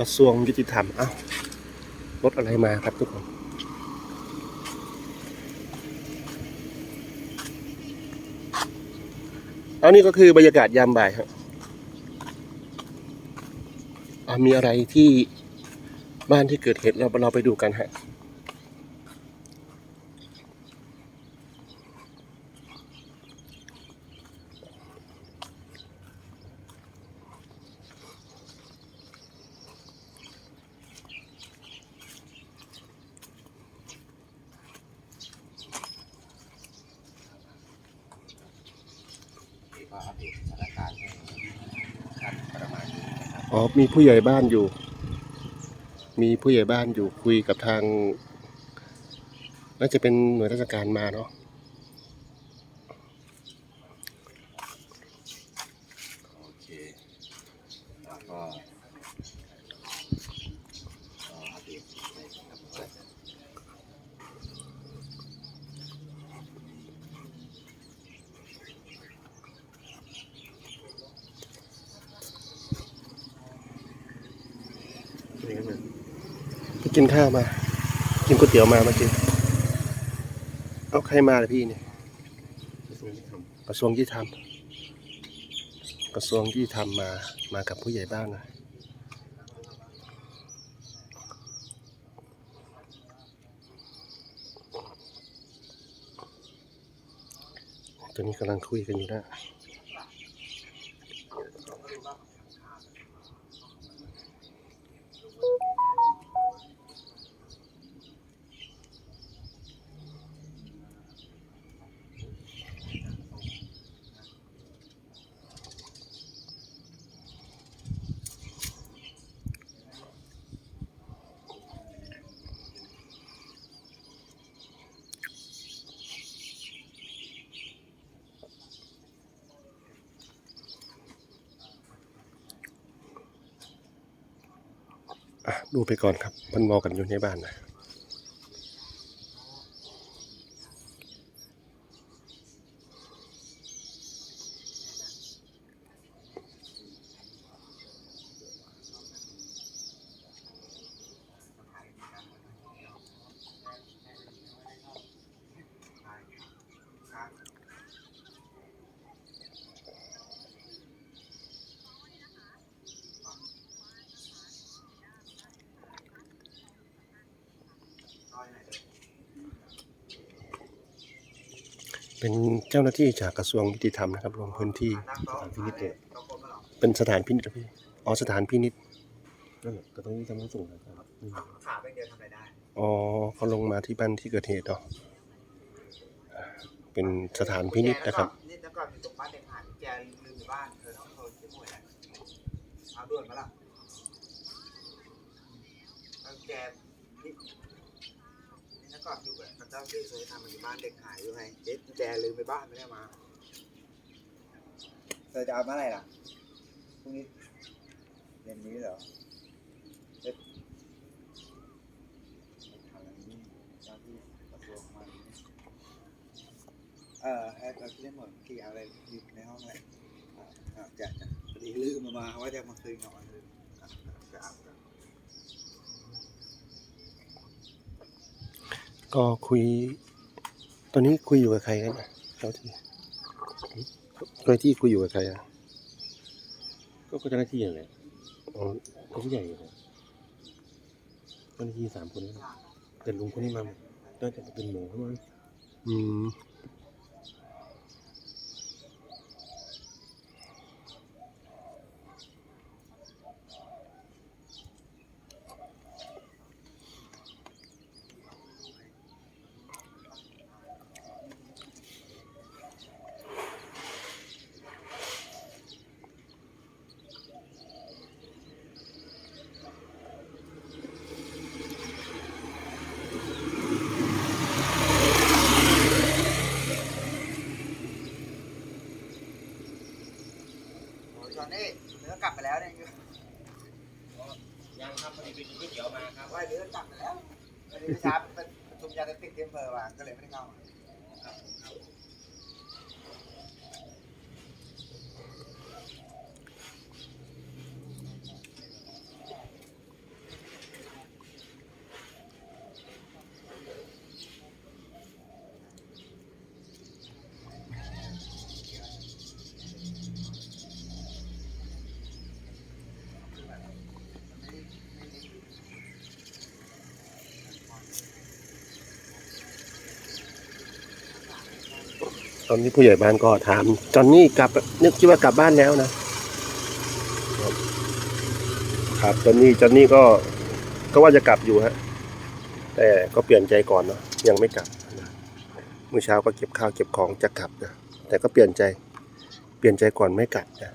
กระทรวงยุติธรรมเอ้ารถอะไรมาครับทุกคนเอานี่ก็คือบรรยากาศยามบ่ายครับมีอะไรที่บ้านที่เกิดเหตุเราเราไปดูกันฮะ ก็อัปเดตสถานการณ์ให้ครับประมาณนี้นะครับ อ๋อมีผู้ใหญ่บ้านอยู่ มีผู้ใหญ่บ้านอยู่คุยกับทาง น่าจะเป็นหน่วยราชการมาเนาะ โอเคแล้วก็ก็อัปเดตให้ครับ ไป กินข้าวมา กินก๋วยเตี๋ยวมาเมื่อกี้เอาใครมาล่ะพี่เนี่ยกระทรวงยี่ธรรมกระทรวงยี่ธรรมมามากับผู้ใหญ่บ้านนะตอนนี้กำลังคุยกันอยู่นะ ดูไปก่อนครับมันมอกันอยู่ในบ้านนะ เป็นเจ้าหน้าที่จากกระทรวงยุติธรรมนะครับลงพื้นที่พินิจเนี่ยเป็นสถานพินิจเหรอพี่อ๋อสถานพินิจนั่นแหละก็ต้องทำให้สูงนะครับขาไปเดียวทำอะไรได้อ๋อเขาลงมาที่บ้านที่เกิดเหตุเนาะอ่าเป็นสถานพินิจนะครับนี่แล้วก่อนอยู่ตรงบ้านเด็กหายแกลืมอยู่บ้านเธอต้องโทรที่หน่วยแหละเอาด่วนมาละเอาแกนี่นี่แล้ว ก่อนอยู่กับเจ้าที่เคยทำมันอยู่บ้านเด็กหายอยู่ไงเจ๊แกลืมไปบ้านไม่ได้มาเธอจะเอาเมื่อไหร่ล่ะพรุ่งนี้เย็นนี้เหรอเอ๊ะทำอะไรนี่เจ้าที่กระทรวงมาเอ่อให้เราที่ได้หมดกี่อะไรอยู่ในห้องเลยอ่าจะจะพอดีลืมมามาว่าจะมาคืนก่อนลืมอะจะเอา กันก็คุย ตอนนี้คุยอยู่กับใครกันนะเจ้าที่เจ้าที่คุยอยู่กับใครอะก็เจ้าหน้าที่อย่างไรอ๋อก็ผู้ใหญ่เลยเจ้าหน้าที่สามคนนี้แต่ลุงคนนี้มาน่าจะเป็นหมูใช่ไหมอืมโอ้ยจอนนี่เนื้อกลับไปแล้วเนี่ย ยังครับพอดีไปกินก๋วยเตี๋ยวมาครับ ว่าเนื้อกลับไปแล้ววันนี้เช้าเป็น จะชุมยาเติดที่อำเภอมาก็เลยไม่ได้เข้ามา ตอนนี้ผู้ใหญ่บ้านก็ถามจอนนี่กลับนึกคิดว่ากลับบ้านแล้วนะ ครับจอนนี่จอนนี่ก็ก็ว่าจะกลับอยู่ฮะ แต่ก็เปลี่ยนใจก่อนเนาะยังไม่กลับนะเมื่อเช้าก็เก็บข้าวเก็บของจะกลับนะแต่ก็เปลี่ยนใจ เปลี่ยนใจก่อนไม่กลับนะ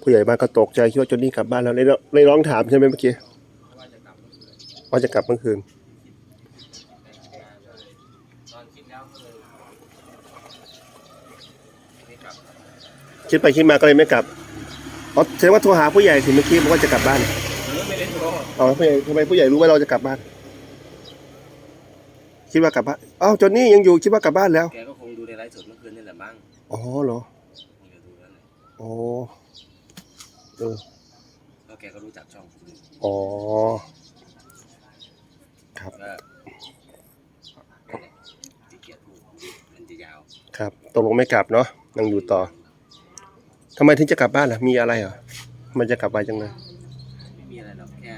ผู้ใหญ่บ้านก็ตกใจคิดว่าจอนนี่กลับบ้านแล้วเลยเลยร้องถามใช่ไหมเมื่อกี้ว่าจะกลับเมื่อคืน ตอนคิดแล้วก็เลยไม่กลับ คิดไปคิดมาก็เลยไม่กลับอ๋อแสดงว่าโทรหาผู้ใหญ่สิเมื่อกี้บอกว่าจะกลับบ้านเออไม่ได้โทรอ๋อผู้ใหญ่ทำไมผู้ใหญ่รู้ว่าเราจะกลับบ้าน คิดว่ากลับบ้านอ้าวจอนนี่ยังอยู่คิดว่ากลับบ้านแล้วแกก็คงดูในไลฟ์สดเมื่อคืนนี่แหละมั้งอ๋อเหรอคงจะดูแล้วแหละอ๋อเออเพราะแกก็รู้จักช่องคุณอ๋อครับก็นั่นแหละที่เกียรติพูดมันจะยาว ครับตกลงไม่กลับเนาะยังอยู่ต่อ ทำไมถึงจะกลับบ้านล่ะ มีอะไรเหรอมันจะกลับไปจังเลยไม่มีอะไรหรอกแค่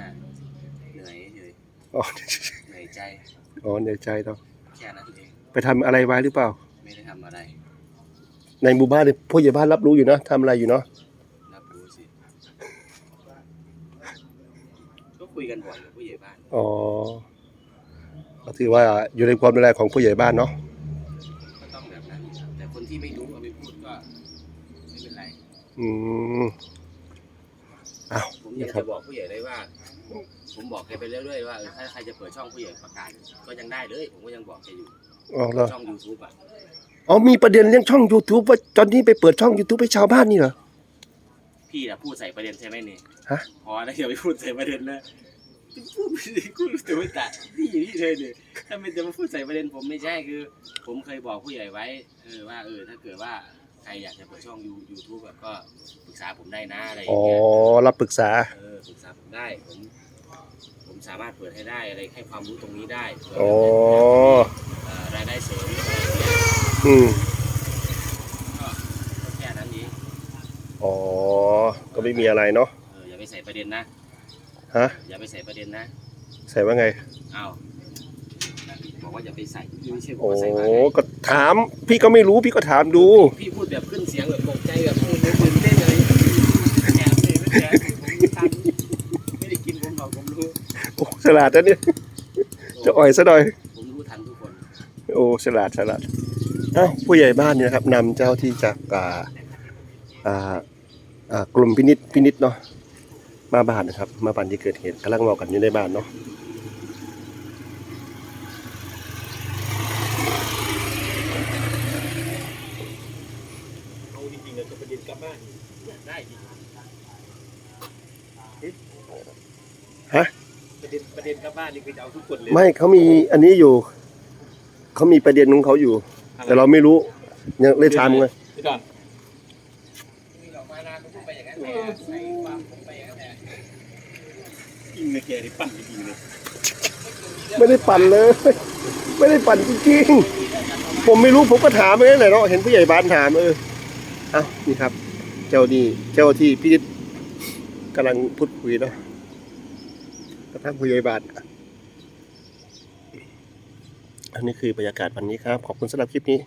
เหนื่อยเฉยอ๋อเหนื่อยใจอ๋อเหนื่อยใจเนาะแค่นั้นเองไปทำอะไรไว้หรือเปล่า ไม่ได้ทำอะไรในหมู่บ้านเนี่ยผู้ใหญ่บ้านรับรู้อยู่นะทำอะไรอยู่เนาะรับรู้สิก็คุยกันบ่อยกับผู้ใหญ่บ้าน อ๋อก็ถือว่าอยู่ในความดูแลของผู้ใหญ่บ้านเนาะ อืมอ้าวผมอยากจะบอกผู้ใหญ่เลยว่า ผมบอกแกไปเรื่อยๆว่าเออถ้าใครจะเปิดช่องผู้ใหญ่ประกาศก็ยังได้เลย ผมก็ยังบอกแกอยู่อ๋อเหรอช่อง YouTube อะอ๋อมีประเด็นเรื่องช่อง YouTube ว่าจอนนี่ไปเปิดช่อง YouTube ให้ชาวบ้านนี่เหรอ พี่อะพูดใส่ประเด็นใช่ไหมนี่ฮะ พอแล้วอย่าไปพูดใส่ประเด็นนะพูดไม่ได้กูรู้แต่ไม่ตัดนี่นี่เลยเนี่ยถ้าไม่จะมาพูดใส่ประเด็นผมไม่ใช่คือ ผมเคยบอกผู้ใหญ่ไว้เออว่าเออถ้าเกิดว่า ใครอยากจะเปิดช่องยูยูทูบแบบก็ปรึกษาผมได้นะอะไรอย่าอ๋องเงี้ยรับปรึกษา เออปรึกษาผมได้ผมผมสามารถเปิดให้ได้อะไรให้ความรู้ตรงนี้ได้เผื่ออ๋อ เอ่อรายได้เสริมอะไรอย่างเงี้ยอืมก็ก็แค่นั้นเองอ๋อ ก็ไม่มีอะไรเนาะ เอออย่าไปใส่ประเด็นนะฮะ อย่าไปใส่ประเด็นนะ ใส่ว่าไง เอาบอก ว่าอย่าไปใส่ไม่ใช่บอกโอ้ว่าใส่ว่าไงก็ถาม พี่ก็ไม่รู้พี่ก็ถามดู พี่พูดแบบขึ้นเสียงแบบตกใจแบบตื่นตื่นเต้นเลยแอบเลยไม่แอบผมไม่ทันไม่ได้กินผมบอกผมรู้ โอ้ฉลาดนะเนี่ยจะอ่อยซะหน่อย ผมรู้ทันทุกคน โอ้ฉลาดฉลาดเอ้าผู้ใหญ่บ้านเนี่ยนะครับนำเจ้าที่จากอ่าอ่าอ่ากลุ่มพินิษพินิษเนาะมาบ้านนะครับ มาบ้านที่เกิดเหตุกำลังเมากันอยู่ในบ้านเนาะ เอาจริงๆเลยจะประเด็นกลับบ้าน ได้ดิ ฮะ ประเด็นประเด็ นกลับบ้านนี่คือจะเอาทุกคนเลย ไม่เขามีอันนี้อยู่ เขามีประเด็นของเขาอยู่แต่เราไม่รู้ยังเลยถามไงพี่ดอนมีหลอกมานานก็พูดไปอย่างนั้นแหละใส่ความผมไปอย่างนั้นแหละจริงเลยแกนี่ปั่นจริงๆเลยไม่ได้ปั่นเลย ไม่ได้ปั่นจริงๆผมไม่รู้ผมก็ถามไปนั่นแหละเนาะเห็นผู้ใหญ่บ้านถามเออเอ้านี่ครับ เจ้านี่เจ้าที่พินิษกำลังพูดคุยเนาะกับท่านผู้ใหญ่บ้าน อันนี้คือบรรยากาศวันนี้ครับ ขอบคุณสำหรับคลิปนี้